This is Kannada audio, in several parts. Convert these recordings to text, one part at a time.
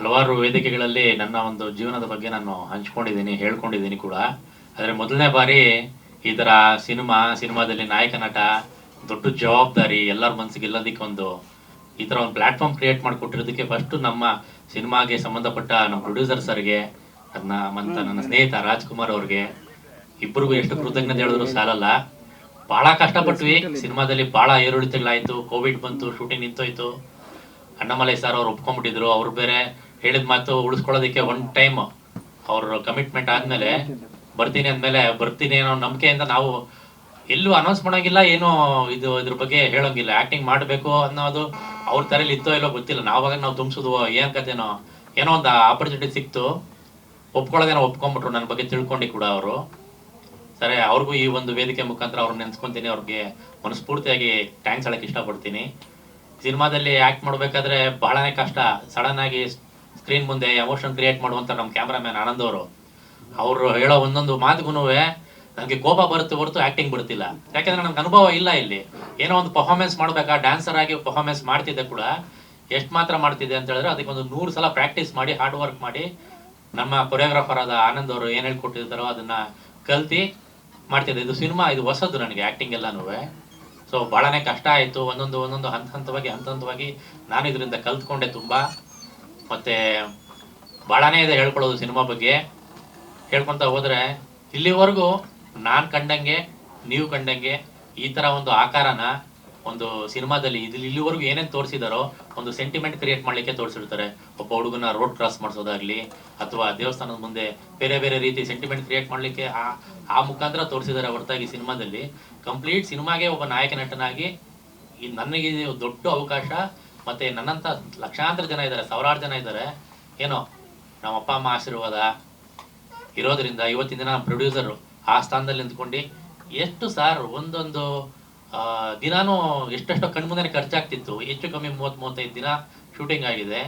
ಹಲವಾರು ವೇದಿಕೆಗಳಲ್ಲಿ ನನ್ನ ಒಂದು ಜೀವನದ ಬಗ್ಗೆ ನಾನು ಹಂಚ್ಕೊಂಡಿದ್ದೀನಿ ಹೇಳ್ಕೊಂಡಿದ್ದೀನಿ ಕೂಡ. ಆದರೆ ಮೊದಲನೇ ಬಾರಿ ಈ ಥರ ಸಿನಿಮಾ ಸಿನಿಮಾದಲ್ಲಿ ನಾಯಕ ನಟ ದೊಡ್ಡ ಜವಾಬ್ದಾರಿ ಎಲ್ಲರ ಮನಸ್ಸಿಗೆ ಇಲ್ಲದಕ್ಕೆ ಒಂದು ಈ ಥರ ಒಂದು ಪ್ಲಾಟ್ಫಾರ್ಮ್ ಕ್ರಿಯೇಟ್ ಮಾಡಿಕೊಟ್ಟಿರೋದಕ್ಕೆ ಫಸ್ಟು ನಮ್ಮ ಸಿನಿಮಾಗೆ ಸಂಬಂಧಪಟ್ಟ ನಮ್ಮ ಪ್ರೊಡ್ಯೂಸರ್ ಸರ್ಗೆ ಅದನ್ನ ಮಂತ ನನ್ನ ಸ್ನೇಹಿತ ರಾಜ್ಕುಮಾರ್ ಅವ್ರಿಗೆ ಇಬ್ಬರಿಗೂ ಎಷ್ಟು ಕೃತಜ್ಞತೆ ಹೇಳಿದ್ರು ಸಾಲಲ್ಲ. ಬಹಳ ಕಷ್ಟಪಟ್ವಿ. ಸಿನಿಮಾದಲ್ಲಿ ಬಹಳ ಏರಿಳಿತಗಳಾಯ್ತು. ಕೋವಿಡ್ ಬಂತು ಶೂಟಿಂಗ್ ನಿಂತೋಯ್ತು. ಅಣ್ಣಮಲೈ ಸರ್ ಅವ್ರು ಒಪ್ಕೊಂಡ್ಬಿಟ್ಟಿದ್ರು. ಅವ್ರು ಬೇರೆ ಹೇಳಿದ ಮಾತು ಉಳಿಸ್ಕೊಳ್ಳೋದಕ್ಕೆ ಒನ್ ಟೈಮ್ ಅವ್ರ ಕಮಿಟ್ಮೆಂಟ್ ಆದ್ಮೇಲೆ ಬರ್ತೀನಿ ಅಂದ್ಮೇಲೆ ಬರ್ತೀನಿ ಅನ್ನೋ ನಂಬಿಕೆಯಿಂದ ನಾವು ಎಲ್ಲೂ ಅನೌನ್ಸ್ ಮಾಡೋಂಗಿಲ್ಲ, ಏನು ಇದು ಇದ್ರ ಬಗ್ಗೆ ಹೇಳೋಂಗಿಲ್ಲ. ಆಕ್ಟಿಂಗ್ ಮಾಡಬೇಕು ಅನ್ನೋದು ಅವ್ರ ತರಲ್ಲಿ ಇತ್ತೋ ಇಲ್ಲೋ ಗೊತ್ತಿಲ್ಲ. ನಾವಾಗ ನಾವು ತುಂಬಿಸಿದ್ವು, ಏನ್ ಕತೆನೋ ಏನೋ ಒಂದು ಆಪರ್ಚುನಿಟಿ ಸಿಕ್ತು. ಒಪ್ಕೊಳ್ಳೋದೇನೋ ಒಪ್ಕೊಂಡ್ಬಿಟ್ರು ನನ್ನ ಬಗ್ಗೆ ತಿಳ್ಕೊಂಡು ಕೂಡ ಅವರು. ಸರಿ, ಅವ್ರಿಗೂ ಈ ಒಂದು ವೇದಿಕೆ ಮುಖಾಂತರ ಅವ್ರನ್ನ ನೆನ್ಸ್ಕೊಂತೀನಿ, ಅವ್ರಿಗೆ ಮನಸ್ಫೂರ್ತಿಯಾಗಿ ಟ್ಯಾಂಕ್ಸ್ ಹೇಳಕ್ ಇಷ್ಟಪಡ್ತೀನಿ. ಸಿನಿಮಾದಲ್ಲಿ ಆಕ್ಟ್ ಮಾಡಬೇಕಾದ್ರೆ ಬಹಳನೇ ಕಷ್ಟ. ಸಡನ್ ಆಗಿ ಸ್ಕ್ರೀನ್ ಮುಂದೆ ಎಮೋಷನ್ ಕ್ರಿಯೇಟ್ ಮಾಡುವಂತ ನಮ್ಮ ಕ್ಯಾಮ್ರಾಮ್ಯಾನ್ ಆನಂದ್ ಅವರು. ಅವರು ಹೇಳೋ ಒಂದೊಂದು ಮಾತುಗೂ ನನಗೆ ಕೋಪ ಬರುತ್ತೆ ಹೊರತು ಆಕ್ಟಿಂಗ್ ಬಿಡ್ತಿಲ್ಲ ಯಾಕಂದ್ರೆ ನನಗೆ ಅನುಭವ ಇಲ್ಲ ಇಲ್ಲಿ. ಏನೋ ಒಂದು ಪರ್ಫಾರ್ಮೆನ್ಸ್ ಮಾಡಬೇಕಾ ಡ್ಯಾನ್ಸರ್ ಆಗಿ ಪರ್ಫಾರ್ಮೆನ್ಸ್ ಮಾಡ್ತಿದ್ದೆ ಕೂಡ, ಎಷ್ಟು ಮಾತ್ರ ಮಾಡ್ತಿದ್ದೆ ಅಂತ ಹೇಳಿದ್ರೆ ಅದಕ್ಕೆ ಒಂದು ನೂರು ಸಲ ಪ್ರಾಕ್ಟೀಸ್ ಮಾಡಿ ಹಾರ್ಡ್ ವರ್ಕ್ ಮಾಡಿ ನಮ್ಮ ಕೊರಿಯೋಗ್ರಾಫರ್ ಆದ ಆನಂದ್ ಅವರು ಏನು ಹೇಳ್ಕೊಟ್ಟಿರ್ತಾರೋ ಅದನ್ನ ಕಲ್ತಿ ಮಾಡ್ತಿದ್ದೆ. ಇದು ಸಿನಿಮಾ, ಇದು ಹೊಸದು ನನಗೆ ಆಕ್ಟಿಂಗ್ ಎಲ್ಲನೂ. ಸೊ ಭಾಳನೇ ಕಷ್ಟ ಆಯಿತು. ಒಂದೊಂದು ಒಂದೊಂದು ಹಂತ ಹಂತವಾಗಿ ಹಂತ ಹಂತವಾಗಿ ನಾನು ಇದರಿಂದ ಕಲ್ತ್ಕೊಂಡೆ ತುಂಬಾ. ಮತ್ತೆ ಬಹಳನೇ ಇದೆ ಹೇಳ್ಕೊಳ್ಳೋದು ಸಿನಿಮಾ ಬಗ್ಗೆ. ಹೇಳ್ಕೊಂತ ಹೋದ್ರೆ, ಇಲ್ಲಿವರೆಗೂ ನಾನ್ ಕಂಡಂಗೆ, ನೀವು ಕಂಡಂಗೆ ಈ ತರ ಒಂದು ಆಕಾರನ ಒಂದು ಸಿನಿಮಾದಲ್ಲಿ ಇದು ಇಲ್ಲಿವರೆಗೂ ಏನೇನು ತೋರಿಸಿದಾರೋ ಒಂದು ಸೆಂಟಿಮೆಂಟ್ ಕ್ರಿಯೇಟ್ ಮಾಡ್ಲಿಕ್ಕೆ ತೋರಿಸಿರ್ತಾರೆ. ಒಬ್ಬ ಹುಡುಗನ ರೋಡ್ ಕ್ರಾಸ್ ಮಾಡಿಸೋದಾಗ್ಲಿ, ಅಥವಾ ದೇವಸ್ಥಾನದ ಮುಂದೆ ಬೇರೆ ಬೇರೆ ರೀತಿ ಸೆಂಟಿಮೆಂಟ್ ಕ್ರಿಯೇಟ್ ಮಾಡ್ಲಿಕ್ಕೆ ಆ ಆ ಮುಖಾಂತರ ತೋರಿಸಿದ್ದಾರೆ ಹೊರತಾಗಿ ಸಿನಿಮಾದಲ್ಲಿ. ಕಂಪ್ಲೀಟ್ ಸಿನಿಮಾಗೆ ಒಬ್ಬ ನಾಯಕ ನಟನಾಗಿ ಈ ನನಗೆ ದೊಡ್ಡ ಅವಕಾಶ. ಮತ್ತೆ ನನ್ನಂತ ಲಕ್ಷಾಂತರ ಜನ ಇದ್ದಾರೆ, ಸಾವಿರಾರು ಜನ ಇದ್ದಾರೆ. ಏನೋ ನಮ್ಮ ಅಪ್ಪ ಅಮ್ಮ ಆಶೀರ್ವಾದ ಇರೋದ್ರಿಂದ ಇವತ್ತಿನ ದಿನ ಪ್ರೊಡ್ಯೂಸರು ಆ ಸ್ಥಾನದಲ್ಲಿ ನಿಂತ್ಕೊಂಡು ಎಷ್ಟು ಸಾರ್ ಒಂದೊಂದು ದಿನಾನೂ ಎಷ್ಟೆಷ್ಟೋ ಕಣ್ಮುಂದೆ ಖರ್ಚಾಗ್ತಿತ್ತು. ಹೆಚ್ಚು ಕಮ್ಮಿ ಮೂವತ್ತ್, ಮೂವತ್ತೈದು ದಿನ ಶೂಟಿಂಗ್ ಆಗಿದೆ.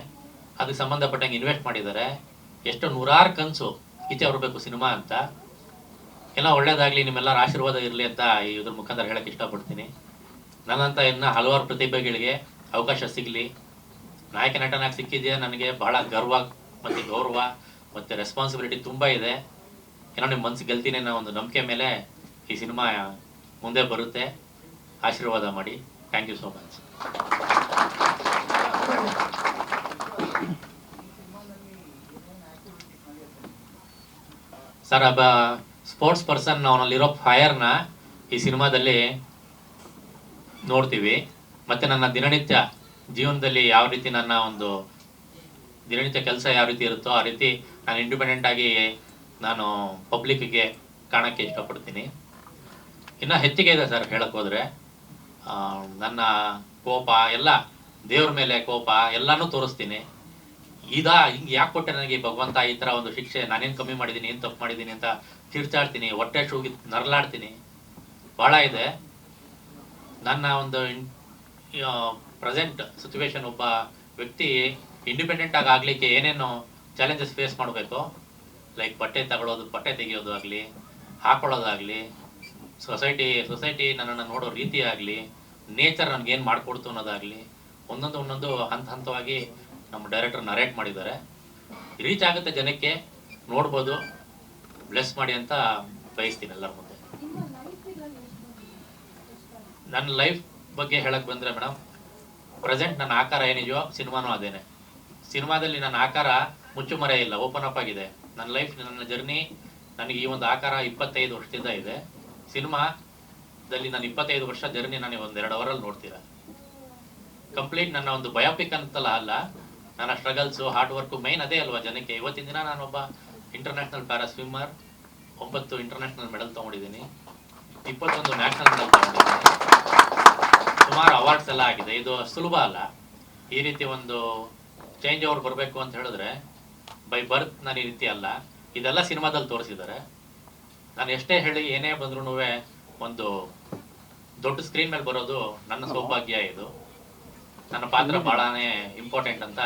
ಅದಕ್ಕೆ ಸಂಬಂಧಪಟ್ಟಂಗೆ ಇನ್ವೆಸ್ಟ್ ಮಾಡಿದ್ದಾರೆ. ಎಷ್ಟೋ ನೂರಾರು ಕನಸು ಈಚೆ ಬರಬೇಕು ಸಿನಿಮಾ ಅಂತ. ಎಲ್ಲ ಒಳ್ಳೇದಾಗಲಿ, ನಿಮ್ಮೆಲ್ಲರ ಆಶೀರ್ವಾದ ಇರಲಿ ಅಂತ ಇದ್ರ ಮುಖಾಂತರ ಹೇಳಕ್ಕೆ ಇಷ್ಟಪಡ್ತೀನಿ. ನನ್ನಂತ ಇನ್ನ ಹಲವಾರು ಪ್ರತಿಭೆಗಳಿಗೆ ಅವಕಾಶ ಸಿಗಲಿ. ನಾಯಕ ನಟನಾಗಿ ಸಿಕ್ಕಿದೆಯಾ? ನನಗೆ ಬಹಳ ಗರ್ವ, ಮತ್ತು ಗೌರವ, ಮತ್ತು ರೆಸ್ಪಾನ್ಸಿಬಿಲಿಟಿ ತುಂಬ ಇದೆ. ಏನೋ ನಿಮ್ಮ ಮನ್ಸು ಗೆಲ್ತೀನಿ ಅನ್ನೋ ಒಂದು ನಂಬಿಕೆ ಮೇಲೆ ಈ ಸಿನಿಮಾ ಮುಂದೆ ಬರುತ್ತೆ. ಆಶೀರ್ವಾದ ಮಾಡಿ. Thank you so much sir, ಒಬ್ಬ ಸ್ಪೋರ್ಟ್ಸ್ ಪರ್ಸನ್ ಅವನಲ್ಲಿರೋ ಫೈರ್ನ ಈ ಸಿನಿಮಾದಲ್ಲಿ ನೋಡ್ತೀವಿ. ಮತ್ತೆ ನನ್ನ ದಿನನಿತ್ಯ ಜೀವನದಲ್ಲಿ ಯಾವ ರೀತಿ ನನ್ನ ಒಂದು ದಿನನಿತ್ಯ ಕೆಲಸ ಯಾವ ರೀತಿ ಇರುತ್ತೋ ಆ ರೀತಿ ನಾನು ಇಂಡಿಪೆಂಡೆಂಟ್ ಆಗಿ ನಾನು ಪಬ್ಲಿಕ್ಗೆ ಕಾಣಕ್ಕೆ ಇಷ್ಟಪಡ್ತೀನಿ. ಇನ್ನೂ ಹೆಚ್ಚಿಗೆ ಇದೆ ಸರ್ ಹೇಳಕ್ ಹೋದ್ರೆ. ನನ್ನ ಕೋಪ ಎಲ್ಲ ದೇವ್ರ ಮೇಲೆ ಕೋಪ ಎಲ್ಲಾನು ತೋರಿಸ್ತೀನಿ. ಇದಾ ಹಿಂಗ್ ಯಾಕೆ ಕೊಟ್ಟೆ ನನಗೆ ಭಗವಂತ ಈ ತರ ಒಂದು ಶಿಕ್ಷೆ, ನಾನೇನ್ ಕಮ್ಮಿ ಮಾಡಿದ್ದೀನಿ ಏನ್ ತಪ್ಪು ಮಾಡಿದ್ದೀನಿ ಅಂತ ತಿರ್ಚಾಡ್ತೀನಿ, ಹೊಟ್ಟೆ ಶೂಗಿ ನರಲಾಡ್ತೀನಿ. ಬಹಳ ಇದೆ. ನನ್ನ ಒಂದು ಪ್ರೆಸೆಂಟ್ ಸಿಚುವೇಶನ್ ಒಬ್ಬ ವ್ಯಕ್ತಿ ಇಂಡಿಪೆಂಡೆಂಟ್ ಆಗಿ ಆಗ್ಲಿಕ್ಕೆ ಏನೇನು ಚಾಲೆಂಜಸ್ ಫೇಸ್ ಮಾಡಬೇಕು. ಲೈಕ್ ಬಟ್ಟೆ ತಗೊಳ್ಳೋದು ಬಟ್ಟೆ ತೆಗೆಯೋದು ಆಗಲಿ ಹಾಕೊಳ್ಳೋದಾಗ್ಲಿ ಸೊಸೈಟಿ ಸೊಸೈಟಿ ನನ್ನನ್ನು ನೋಡೋ ರೀತಿ ಆಗಲಿ ನೇಚರ್ ನನಗೇನು ಏನು ಮಾಡಿಕೊಡ್ತು ಅನ್ನೋದಾಗಲಿ ಒಂದೊಂದು ಒಂದೊಂದು ಹಂತ ಹಂತವಾಗಿ ನಮ್ಮ ಡೈರೆಕ್ಟರ್ ನರೇಟ್ ಮಾಡಿದ್ದಾರೆ. ರೀಚ್ ಆಗುತ್ತೆ ಜನಕ್ಕೆ ನೋಡ್ಬೋದು ಬ್ಲೆಸ್ ಮಾಡಿ ಅಂತ ಬಯಸ್ತೀನಿ ಎಲ್ಲರ ಮುಂದೆ. ನನ್ನ ಲೈಫ್ ಬಗ್ಗೆ ಹೇಳಕ್ ಬಂದ್ರೆ ಮೇಡಮ್ ಪ್ರೆಸೆಂಟ್ ನನ್ನ ಆಕಾರ ಏನಿದೆಯೋ ಸಿನಿಮಾನೂ ಅದೇನೆ. ಸಿನಿಮಾದಲ್ಲಿ ನನ್ನ ಆಕಾರ ಮುಚ್ಚುಮರೆ ಇಲ್ಲ ಓಪನ್ ಅಪ್ ಆಗಿದೆ. ನನ್ನ ಲೈಫ್ ನನ್ನ ಜರ್ನಿ ನನಗೆ ಈ ಒಂದು ಆಕಾರ ಇಪ್ಪತ್ತೈದು ವರ್ಷದಿಂದ ಇದೆ. ಸಿನಿಮಾದಲ್ಲಿ ನಾನು ಇಪ್ಪತ್ತೈದು ವರ್ಷ ಜರ್ನಿ ನಾನು ಒಂದು ಎರಡು ಅವರಲ್ಲಿ ನೋಡ್ತೀರಾ. ಕಂಪ್ಲೀಟ್ ನನ್ನ ಒಂದು ಬಯೋಪಿಕ್ ಅಂತಲ್ಲ ಅಲ್ಲ, ನನ್ನ ಸ್ಟ್ರಗಲ್ಸು ಹಾರ್ಡ್ ವರ್ಕು ಮೈನ್ ಅದೇ ಅಲ್ವಾ ಜನಕ್ಕೆ. ಇವತ್ತಿನ ದಿನ ನಾನೊಬ್ಬ ಇಂಟರ್ನ್ಯಾಷನಲ್ ಪ್ಯಾರಾ ಸ್ವಿಮ್ಮರ್ ಒಂಬತ್ತು ಇಂಟರ್ನ್ಯಾಷನಲ್ ಮೆಡಲ್ ತಗೊಂಡಿದ್ದೀನಿ. ಇಪ್ಪತ್ತೊಂದು ನ್ಯಾಷನಲ್ ಮೆಡಲ್ ತಗೊಂಡಿದ್ದೀನಿ. ಸುಮಾರು ಅವಾರ್ಡ್ಸ್ ಎಲ್ಲ ಆಗಿದೆ. ಇದು ಸುಲಭ ಅಲ್ಲ. ಈ ರೀತಿ ಒಂದು ಚೇಂಜ್ ಓವರ್ ಬರಬೇಕು ಅಂತ ಹೇಳಿದ್ರೆ ಬೈ ಬರ್ತ್ ನಾನು ಈ ರೀತಿ ಅಲ್ಲ. ಇದೆಲ್ಲ ಸಿನಿಮಾದಲ್ಲಿ ತೋರಿಸಿದ್ದಾರೆ. ನಾನು ಎಷ್ಟೇ ಹೇಳಿ ಏನೇ ಬಂದ್ರೂ ಒಂದು ದೊಡ್ಡ ಸ್ಕ್ರೀನ್ ಮೇಲೆ ಬರೋದು ನನ್ನ ಸೌಭಾಗ್ಯ ಇದು. ನನ್ನ ಪಾತ್ರ ಬಹಳನೇ ಇಂಪಾರ್ಟೆಂಟ್ ಅಂತ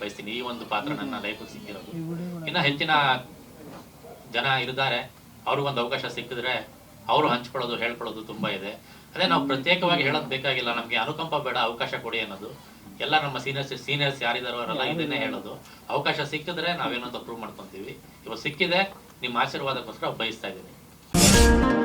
ಬಯಸ್ತೀನಿ. ಈ ಒಂದು ಪಾತ್ರ ನನ್ನ ಲೈಫ್ ಸಿಕ್ಕಿರೋದು. ಇನ್ನ ಹೆಚ್ಚಿನ ಜನ ಇದ್ದಾರೆ. ಅವ್ರಿಗೊಂದು ಅವಕಾಶ ಸಿಕ್ಕಿದ್ರೆ ಅವರು ಹಂಚ್ಕೊಳ್ಳೋದು ಹೇಳ್ಕೊಳ್ಳೋದು ತುಂಬಾ ಇದೆ. ಅದೇ ನಾವು ಪ್ರತ್ಯೇಕವಾಗಿ ಹೇಳೋದು ಬೇಕಾಗಿಲ್ಲ. ನಮ್ಗೆ ಅನುಕಂಪ ಬೇಡ ಅವಕಾಶ ಕೊಡಿ ಅನ್ನೋದು. ಎಲ್ಲ ನಮ್ಮ ಸೀನಿಯರ್ಸ್ ಸೀನಿಯರ್ಸ್ ಯಾರಿದಾರೋ ಅವರೆಲ್ಲ ಇದನ್ನೇ ಹೇಳೋದು. ಅವಕಾಶ ಸಿಕ್ಕಿದ್ರೆ ನಾವೇನೋ ಪ್ರೂವ್ ಮಾಡ್ಕೊಂತೀವಿ. ಇವಾಗ ಸಿಕ್ಕಿದೆ ನಿಮ್ಮ ಆಶೀರ್ವಾದಕ್ಕೋಸ್ಕರ ಬಯಸ್ತಾ ಇದ್ದೀನಿ.